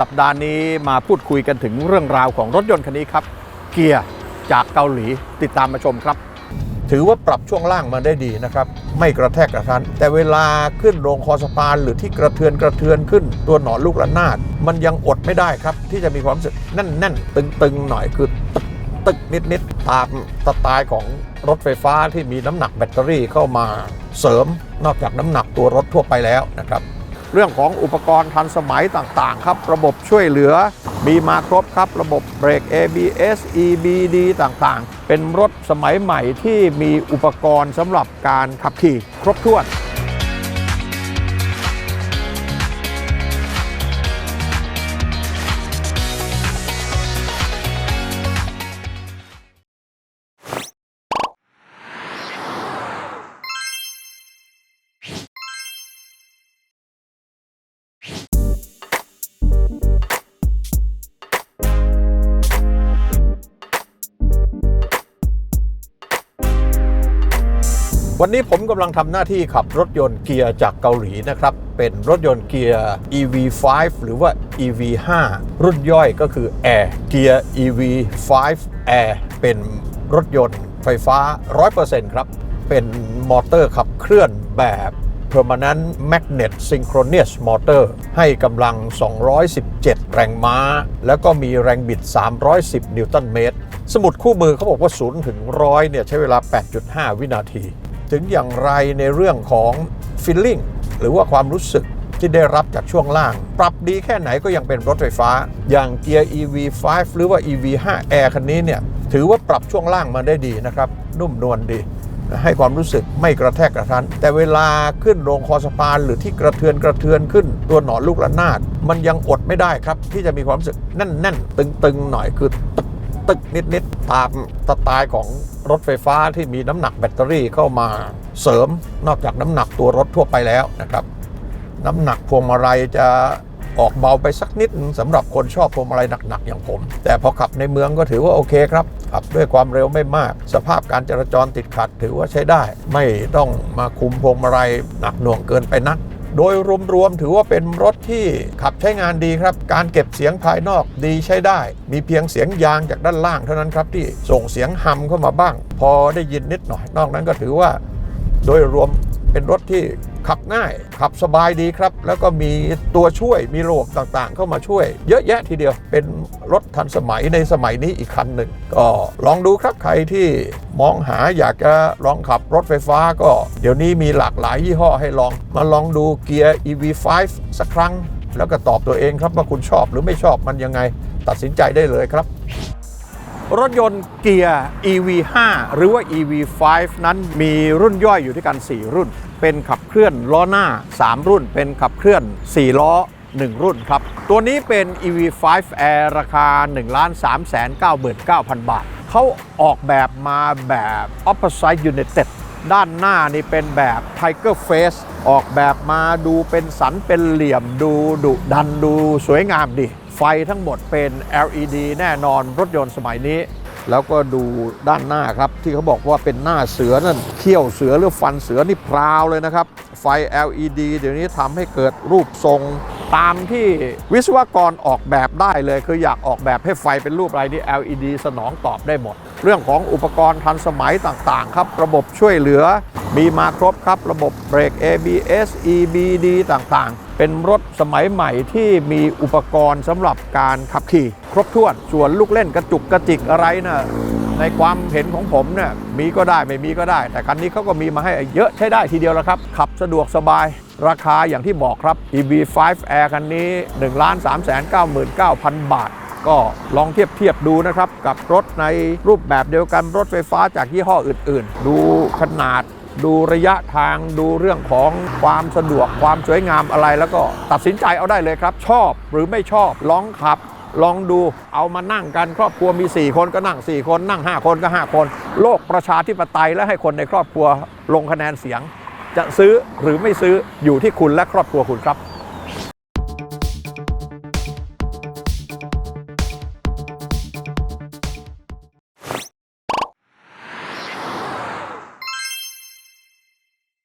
สัปดาห์นี้มาพูดคุยกันถึงเรื่องราวของรถยนต์คันนี้ครับ เกียร์จากเกาหลีติดตามมาชมครับ ถือว่าปรับช่วงล่างมาได้ดีนะครับ ไม่กระแทกกระทัน แต่เวลาขึ้นลงคอสะพานหรือที่กระเทือนกระเทือนขึ้น ตัวหนอนลูกระนาด มันยังอดไม่ได้ครับ ที่จะมีความรู้สึกแน่นๆ ตึงๆหน่อยคือตึกตึกนิดๆตามสไตล์ของรถไฟฟ้าที่มีน้ำหนักแบตเตอรี่เข้ามาเสริมนอกจากน้ำหนักตัวรถทั่วไปแล้วนะครับ เรื่องของอุปกรณ์ทันสมัยต่างๆ ครับ ระบบช่วยเหลือ มีมาครบครับ ระบบเบรก ABS EBD ต่างๆ เป็นรถสมัยใหม่ที่มีอุปกรณ์สำหรับการขับขี่ครบถ้วน วันนี้ผมกำลังทำหน้าที่ขับรถยนต์เกียร์จากเกาหลีนะครับ เป็นรถยนต์เกียร์ EV5 หรือว่า EV5 รุ่นย่อยก็คือ Air เกียร์ EV5 Air เป็นรถยนต์ไฟฟ้า 100%ครับ เป็นมอเตอร์ขับเคลื่อนแบบ Permanent Magnet Synchronous Motor ให้กำลัง 217 แรงม้า แล้วก็มีแรงบิด 310 นิวตันเมตร สมุดคู่มือเขาบอกว่า 0 ถึง 100 เนี่ยใช้เวลา 8.5 วินาที ถึงอย่างไรในเรื่องของ feeling หรือว่าความรู้สึกที่ได้รับจากช่วงล่าง ปรับดีแค่ไหนก็ยังเป็นรถไฟฟ้า อย่างเกียร์ EV5 หรือว่า EV5 Air คันนี้เนี่ยถือว่าปรับช่วงล่างมาได้ดีนะครับ นุ่มนวลดี ให้ความรู้สึกไม่กระแทกกระทัน แต่เวลาขึ้นลงคอสะพาน หรือที่กระเทือนกระเทือนขึ้นตัวหนอนลูกระนาด มันยังอดไม่ได้ครับ ที่จะมีความรู้สึกแน่นๆ ตึงๆ หน่อยคือ ตึกนิด ๆ ตามสไตล์ของรถไฟฟ้าที่มีน้ำหนักแบตเตอรี่เข้ามาเสริมนอกจากน้ำหนักตัวรถทั่วไปแล้วนะครับ น้ำหนักพวงมาลัยจะออกเบาไปสักนิดสำหรับคนชอบพวงมาลัยหนัก ๆ อย่างผม แต่พอขับในเมืองก็ถือว่าโอเคครับ ขับด้วยความเร็วไม่มาก สภาพการจราจรติดขัดถือว่าใช้ได้ ไม่ต้องมาคุมพวงมาลัยหนักหน่วงเกินไปนัก โดยรวมๆถือว่าเป็นรถที่ขับใช้งานดีครับ การเก็บเสียงภายนอกดีใช้ได้ มีเพียงเสียงยางจากด้านล่างเท่านั้นครับที่ส่งเสียงฮัมเข้ามาบ้าง พอได้ยินนิดหน่อย นอกนั้นก็ถือว่า โดยรวมเป็นรถที่ ขับง่าย ขับสบายดีครับ แล้วก็มีตัวช่วยมีระบบต่างๆ เข้ามาช่วย เยอะแยะทีเดียวเป็นรถทันสมัยในสมัยนี้อีกคันหนึ่ง ก็ลองดูครับใครที่มองหาอยากจะลองขับรถไฟฟ้าก็ เดี๋ยวนี้มีหลากหลายยี่ห้อให้ลอง มาลองดูเกียร์ EV5 สักครั้ง แล้วก็ตอบตัวเองครับว่าคุณชอบหรือไม่ชอบมันยังไง ตัดสินใจได้เลยครับ รถยนต์เกียร์ EV5 หรือว่า EV5 นั้นมีรุ่นย่อยอยู่ด้วยกัน 4 รุ่น เป็นขับเคลื่อนล้อหน้า 3 รุ่น เป็นขับเคลื่อน 4 ล้อ 1 รุ่นครับ ตัวนี้เป็น EV5 Air ราคา 1 3 9 9 0 0 0 บาท เขาออกแบบมาแบบ Opposite United ด้านหน้านี่เป็นแบบ Tiger Face ออกแบบมาดูเป็นสันเป็นเหลี่ยมดูดุดันดูสวยงามดี ไฟทั้งหมดเป็น LED แน่นอนรถยนต์สมัยนี้ แล้วก็ดูด้านหน้าครับ ที่เขาบอกว่าเป็นหน้าเสือนั่นเขี้ยวเสือหรือฟันเสือนี่พราวเลยนะครับ ไฟ LED เดี๋ยวนี้ทำให้เกิดรูปทรงตามที่วิศวกรออกแบบได้เลย คืออยากออกแบบให้ไฟเป็นรูปอะไรนี่ LED สนองตอบได้หมด เรื่องของอุปกรณ์ทันสมัยต่างๆ ครับ ระบบช่วยเหลือ มีมาครบครับ ระบบเบรก ABS EBD ต่างๆ เป็นรถสมัยใหม่ที่มีอุปกรณ์สำหรับการขับขี่ ครบถ้วน ส่วนลูกเล่นกระจุกกระจิกอะไรนะในความเห็นของผมเนี่ยมีก็ได้ไม่มีก็ได้ แต่คันนี้เขาก็มีมาให้เยอะใช้ได้ทีเดียวแล้วครับ ขับสะดวกสบายราคาอย่างที่บอกครับ EV5 Air คันนี้ 1 3 9 9 0 0 0 บาท ก็ลองเทียบเทียบดูนะครับ กับรถในรูปแบบเดียวกันรถไฟฟ้าจากยี่ห้ออื่น ๆ ดูขนาด ดูระยะทางดูเรื่องของความสะดวกความสวยงามอะไร แล้วก็ตัดสินใจเอาได้เลยครับ ชอบหรือไม่ชอบลองขับ ลองดูเอามานั่งกันครอบครัวมี 4 คนก็นั่ง 4 คน นั่ง 5 คนก็ 5 คน โลกประชาธิปไตยและให้คนในครอบครัวลงคะแนนเสียง จะซื้อหรือไม่ซื้ออยู่ที่คุณและครอบครัวคุณครับ